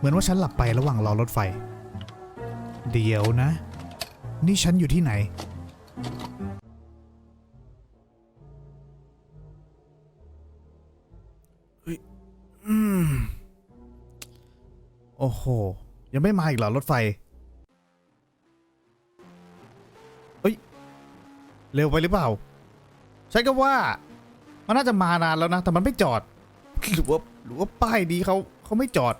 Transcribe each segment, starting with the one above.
เหมือนว่าฉันหลับไประหว่างรอรถไฟ เดี๋ยวนะ นี่ฉันอยู่ที่ไหนเฮ้ยอืมโอ้โห ยังไม่มาอีกเหรอรถไฟ เฮ้ย เร็วไปหรือเปล่า ใช่ก็ว่า มันน่าจะมานานแล้วนะ แต่มันไม่จอด หรือว่าหรือว่าป้ายดีเขาเขาไม่จอด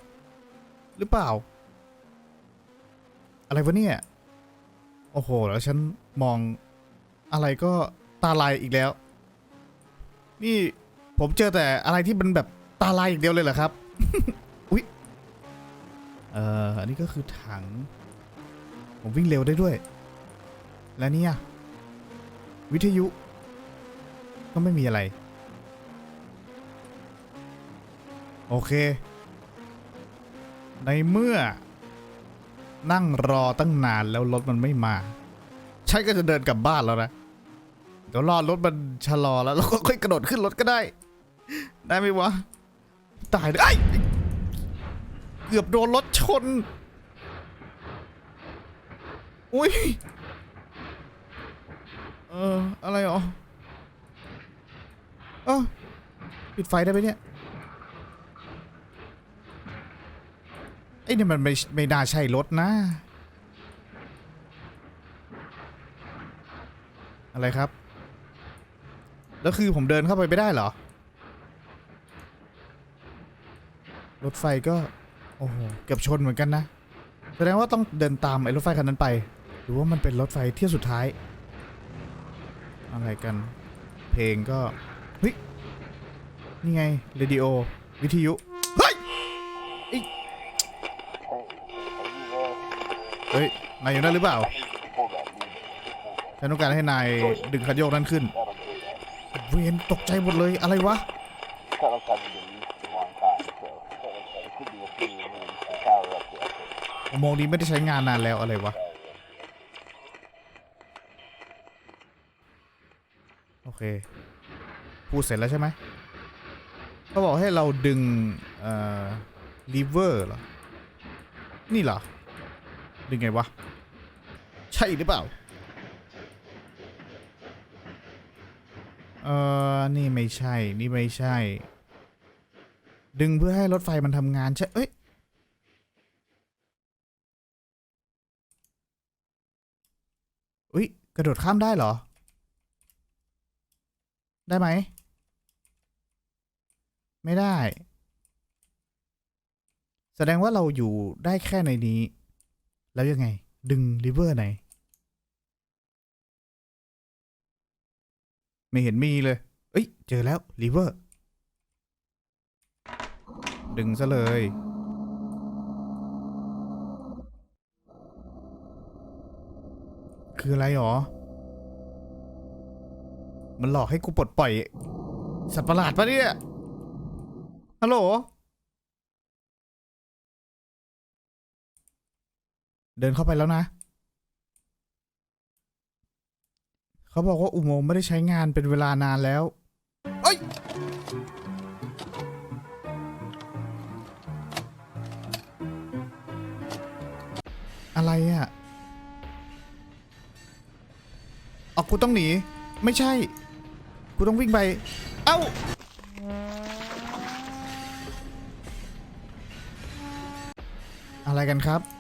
หรือเปล่า อะไรวะเนี่ย โอ้โห แล้วฉันมองอะไรก็ตาลายอีกแล้ว นี่ผมเจอแต่อะไรที่มันแบบตาลายอย่างเดียวเลยเหรอครับ อุ๊ย เอ่อ อันนี้ก็คือถัง ผมวิ่งเร็วได้ด้วย และเนี่ย วิทยุ ก็ไม่มีอะไร โอเค ในเมื่อ นั่งรอตั้งนานแล้วรถมันไม่มาฉันก็จะเดินกลับบ้านแล้วนะ เดี๋ยวรอรถมันชะลอแล้วเราก็ค่อยกระโดดขึ้นรถก็ได้ ได้ไหมวะ ตายเลยไอ้ยเกือบโดนรถชน อุ้ย เออ อะไรอ๋อเออปิดไฟได้ไหมเนี่ย อ้นี่มันไม่ไม่น่าใช่รถนะ อะไรครับ แล้วคือผมเดินเข้าไปไม่ได้เหรอ รถไฟก็ โอ้โห เกือบชนเหมือนกันนะ แสดงว่าต้องเดินตามไอ้รถไฟคันนั้นไป หรือว่ามันเป็นรถไฟเที่ยวสุดท้าย อะไรกัน เพลงก็เฮ้ยนี่ไงเรดิโอ วิทยุ เฮ้ย นายอยู่นั่นหรือเปล่า ฉันต้องการให้นายดึงคันโยกนั้นขึ้น เวียนตกใจหมดเลย อะไรวะ อุโมงค์นี้ไม่ได้ใช้งานนานแล้วอะไรวะ โอเค พูดเสร็จแล้วใช่ไหมเขาบอกให้เราดึงเอ่อลีเวอร์เหรอ นี่เหรอ ดึงไงวะ ใช่หรือเปล่า เอ่อนี่ไม่ใช่ นี่ไม่ใช่ ดึงเพื่อให้รถไฟมันทำงานใช่ เอ้ย อุ้ย กระโดดข้ามได้เหรอ ได้ไหม ไม่ได้ แสดงว่าเราอยู่ได้แค่ในนี้ แล้วยังไง ดึงริเวอร์ไหน ไม่เห็นมีเลย เอ้ย เจอแล้วริเวอร์ ดึงซะเลย คืออะไรหรอ มันหลอกให้กูปลดปล่อย สัตว์ประหลาดปะเนี่ย ฮัลโหล เดินเข้าไปแล้วนะ เขาบอกว่าอุโมงค์ไม่ได้ใช้งานเป็นเวลานานแล้วเอ้ยอะไรอะออกกูต้องหนี ไม่ใช่ กูต้องวิ่งไป เอ้า อะไรกันครับ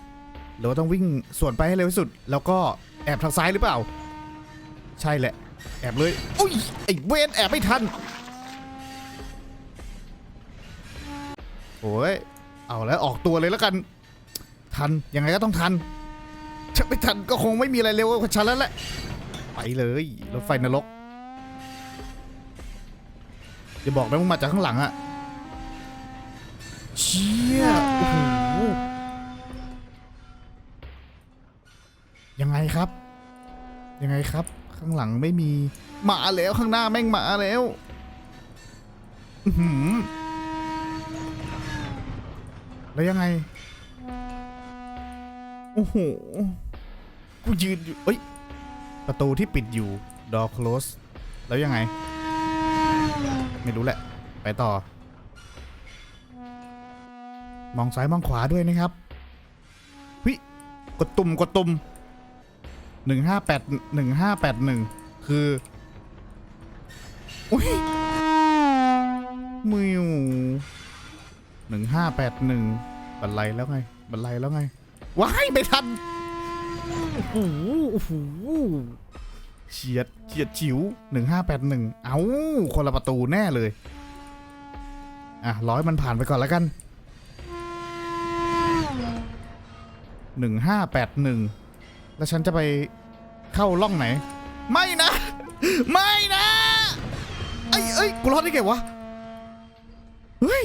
หรือว่าต้องวิ่งสวนไปให้เร็วที่สุด แล้วก็แอบทางซ้ายหรือเปล่า ใช่แหละ แอบเลยอุ้ยไอ้เวนแอบไม่ทันโอ้ยเอาแล้วออกตัวเลยแล้วกัน ทันยังไงก็ต้องทันถ้าไม่ทันก็คงไม่มีอะไรเร็วกว่าฉันแล้วแหละไปเลยรถไฟนรกอย่าบอกนะมึงมาจากข้างหลังอะเชี่ยโอ้โห ครับ ยังไงครับ ข้างหลังไม่มีหมาแล้วข้างหน้าแม่งหมาแล้วอื้อหือแล้วยังไง โอ้โห กูยืนอยู่เอ้ย ประตูที่ปิดอยู่ door close แล้วยังไง ไม่รู้แหละ ไปต่อ มองซ้ายมองขวาด้วยนะครับวิกดตุ่มกดตุ่ม หนึ่งห้าแปดหนึ่งห้าแปดหนึ่งคืออุ้ยมิวหนึ่งห้าแปดหนึ่งบันไลแล้วไง บันไลแล้วไง ว้าย ไม่ทันโอ้โหโอ้โหเฉียดเฉียดฉิวหนึ่งห้าแปดหนึ่งเอ้า คนละประตูแน่เลย อะ ร้อยมันผ่านไปก่อนแล้วกันหนึ่งห้าแปดหนึ่งแล้วฉันจะไป เข้าล่องไหน ไม่นะ ไม่นะไอ้เอ้ยกูรอดได้ไงวะเฮ้ย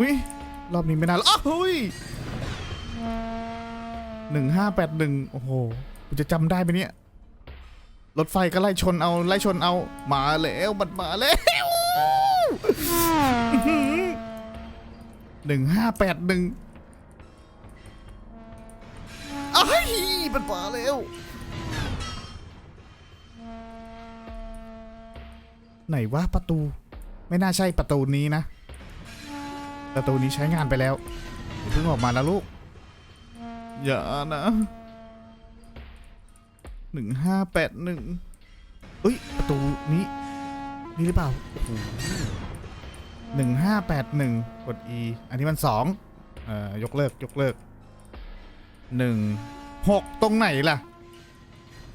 วิรอบนี้ไม่น่าแล้วอ้าวเฮ้ยหนึ่งห้าแปดหนึ่งโอ้โหกูจะจำได้ไหมเนี่ยรถไฟก็ไล่ชนเอาไล่ชนเอามาแล้วมันมาแล้วหนึ่งห้าแปดหนึ่ง ยมันมาแล้ว ไหนวะประตู ไม่น่าใช่ประตูนี้นะ ประตูนี้ใช้งานไปแล้วเพิ่งออกมานะลูก อย่านะหนึ่งห้าแปดหนึ่งเอ้ย ประตูนี้ นี่หรือเปล่าโอ้โหหนึ่งห้าแปดหนึ่งกด E อันนี้มันสองเอ่อ ยกเลิก ยกเลิกหนึ่ง หกตรงไหนล่ะ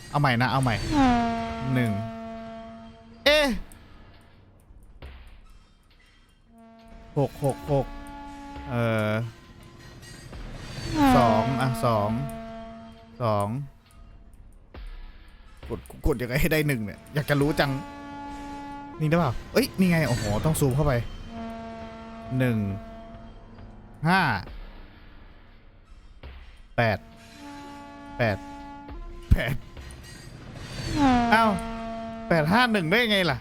เอาใหม่นะ เอาใหม่หนึ่งเอ๊ะหกหกหกเอ่อสองอะสองสองกดกดยังไงให้ได้หนึ่งเนี่ย อยากจะรู้จัง นี่ได้เปล่าเอ้ย นี่ไง โอ้โห ต้องซูมเข้าไปหนึ่งห้าแปด แปดแปดอ้าวแปดห้าหนึ่งได้ไงล่ะ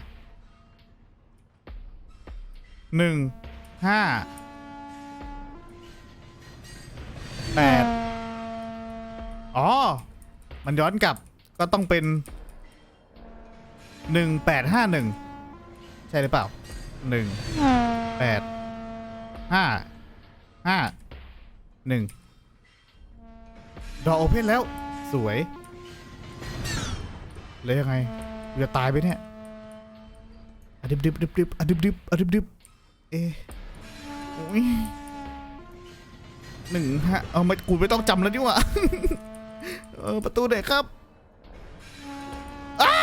หนึ่งห้าแปดอ๋อ มันย้อนกลับก็ต้องเป็นหนึ่งแปดห้าหนึ่งใช่หรือเปล่าหนึ่งแปดห้าห้าหนึ่ง ดอโอเพนแล้ว สวย แล้วยังไงกูจะตายไปเนี่ยอะดิบดิบดิบดิบอะดิบดิบอะดิบดิบเอะโอ้ยหนึ่งฮะเอาไม่กูไม่ต้องจำแล้วนี่หว่า เออประตูไหนครับอ้า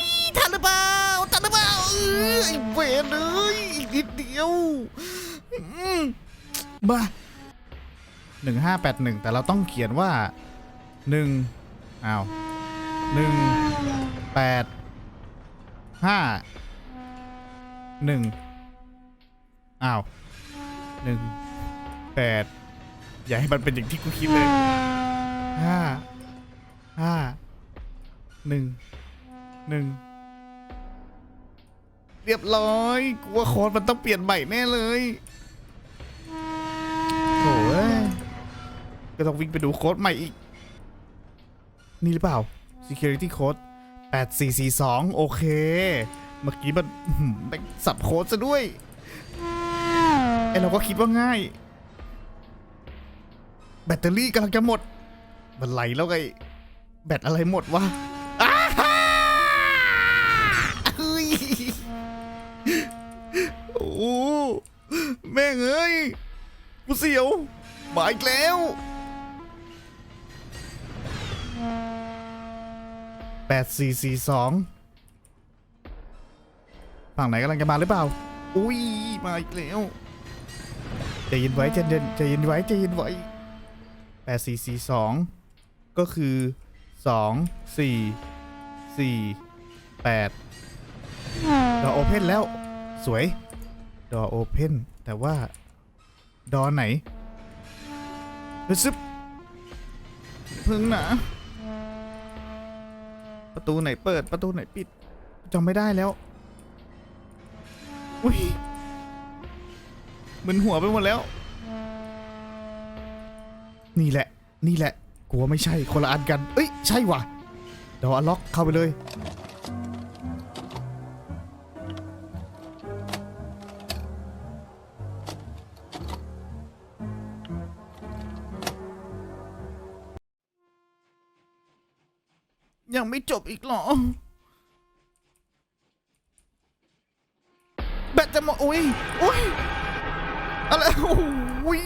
ยทันหรือเปล่าทันหรือเปล่าเออไอ้เวรเลยอีกนิดเดียว อืมบ้า หนึ่งห้าแปดหนึ่งแต่เราต้องเขียนว่าหนึ่งอ้าวหนึ่งแปดห้าหนึ่งอ้าวหนึ่งแปดอย่าให้มันเป็นอย่างที่กูคิดเลยห้าห้าหนึ่งหนึ่งเรียบร้อยกูว่าโค้ดมันต้องเปลี่ยนใหม่แน่เลย ก็ต้องวิ่งไปดูโค้ดใหม่อีก นี่หรือเปล่า security code 8442 โอเค เมื่อกี้มันแม่สับโค้ดซะด้วยไอเราก็คิดว่าง่าย แบตเตอรี่กำลังจะหมด มันไหลแล้วไง แบตอะไรหมดวะโอ้แม่งเอ้ยกูเสียวมาอีกแล้ว แปดสี่สี่สองฝั่งไหนกำลังจะมาหรือเปล่า อุ้ย มาอีกแล้วใจเย็นไว้ใจเย็นใจเย็นไว้ใจเย็นไว้แปดสี่สี่สองก็คือสองสี่สี่แปดดอโอเพนแล้ว สวย ดอโอเพนแต่ว่า ดอไหนเฮ้ยซึบพึ่งนะ ประตูไหนเปิดประตูไหนปิดจำไม่ได้แล้วอุ้ยมึนหัวไปหมดแล้ว นี่แหละ นี่แหละกลัวไม่ใช่คนละอันกัน เอ้ย ใช่ว่ะเดี๋ยวอันล็อกเข้าไปเลย ยังไม่จบอีกหรอ แบตจะหมดโอ้ยโอ้ยอะไรโอ้ย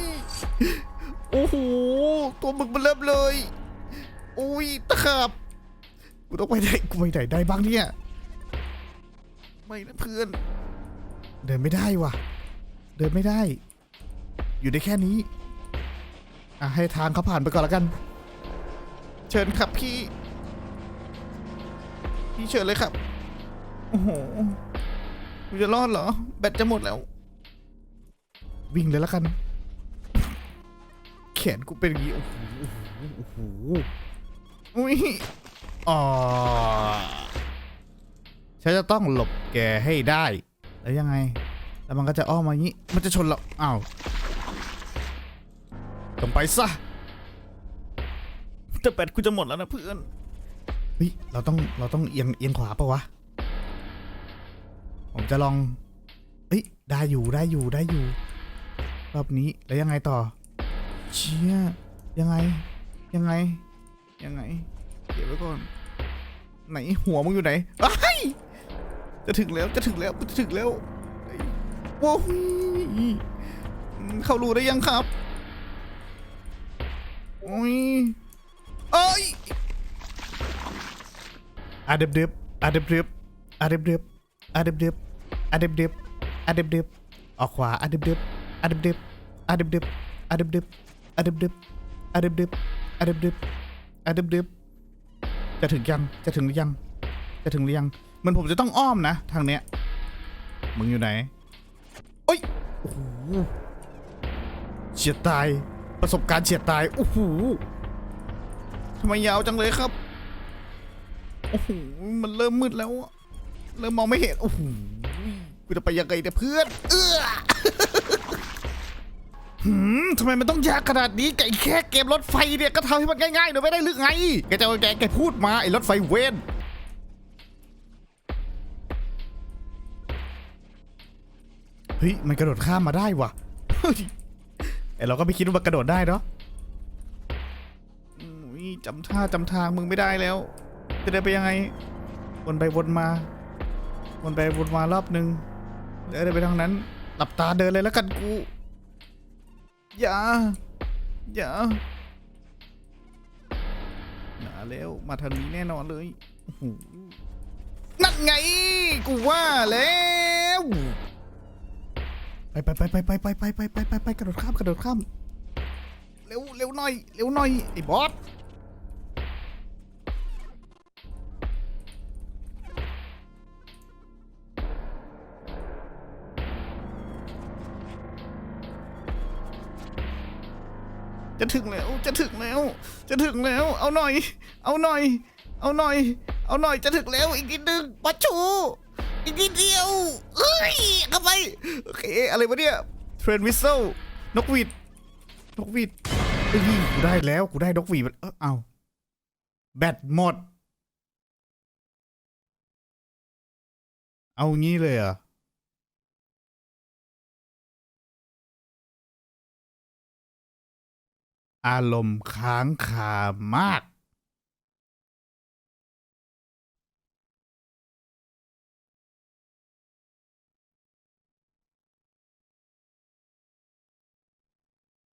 โอ้โห ตัวมึกมันเริ่มเลยโอ้ยตะขาบกูต้องไปไหนกูไปไหนได้บ้างเนี่ย ไม่นะเพื่อน เดินไม่ได้ว่ะ เดินไม่ได้ อยู่ได้แค่นี้ อะให้ทางเขาผ่านไปก่อนแล้วกัน เชิญครับพี่ พี่เชิญเลยครับ โอ้โหกูจะรอดเหรอ แบตจะหมดแล้ว วิ่งเลยแล้วกัน แขนกูเป็นอย่างนี้โอ้โหโอ้โห โอ้โห อุ้ยอ๋อฉันจะต้องหลบแกให้ได้ แล้วยังไง แล้วมันก็จะอ้อมมาอย่างนี้ มันจะชนเราอ้าวจงไปซะแต่แบตกูจะหมดแล้วนะเพื่อน เฮ้ยเราต้องเราต้องเอียงเอียงขวาปะวะ ผมจะลองเอ้ยได้อยู่ได้อยู่ได้อยู่ รอบนี้แล้วยังไงต่อ เชี่ยยังไง ยังไง ยังไงเก็บไว้ก่อน ไหนหัวมึงอยู่ไหนอ้ยจะถึงแล้วจะถึงแล้วจะถึงแล้วเฮ้ยโว้ยเข้ารูได้ยังครับโอ้ยเอ้ย อาเดบเดบอาเดบเดบอาเดบเดบอาเดบเดบอาเดบเดบอาเดบเดบออกขวาอาเดบเดบอาเดบเดบอาเดบเดบอาเดบเดบอาเดบเดบอาเดบเดบอาเดบเดบอาเดบเดบจะถึงยังจะถึงหรือยัง จะถึงหรือยังมันผมจะต้องอ้อมนะ ทางเนี้ยมึงอยู่ไหนโอ้ยโอ้โหเฉียดตายประสบการณ์เฉียดตายโอ้โหทำไมยาวจังเลยครับ โอ้โหมันเริ่มมืดแล้ว เริ่มมองไม่เห็น โอ้โหกูจะไปยังไงเนี่ยเพื่อน เอื้อหืมทำไมมันต้องยากขนาดนี้ไก่แค่เกมรถไฟเนี่ยก็ทำให้มันง่ายๆหน่อยไม่ได้หรือไงแกจะแกแกพูดมาไอ้รถไฟเวนเฮ้ยมันกระโดดข้ามมาได้ว่ะเฮ้ยไอเราก็ไม่คิดว่ามันกระโดดได้เนาะอุ้ยจำท่าจำทางมึงไม่ได้แล้ว จะเดินไปยังไง วนไปวนมา วนไปวนมารอบหนึ่งเดินไปทางนั้น หลับตาเดินเลยแล้วกันกู อย่า อย่ามาแล้วมาทางนี้แน่นอนเลยนั่นไง กูว่าแล้วไปไปไปไปไปไปไปไปไปไปไปกระโดดข้ามกระโดดข้าม เร็วเร็วหน่อย เร็วหน่อยไอ้บอส จะถึงแล้ว จะถึงแล้ว จะถึงแล้ว เอาหน่อย เอาหน่อย เอาหน่อย เอาหน่อย จะถึงแล้ว อีกนิดนึงปัชชู อีกนิดเดียวเอ้ยเข้าไป โอเค อะไรวะเนี่ย เทรนวิสเซลนกหวีด นกหวีดเอ้ยกูได้แล้ว กูได้นกหวีดเออเอาแบตหมด เอางี้เลยอะ อารมณ์ค้างคามาก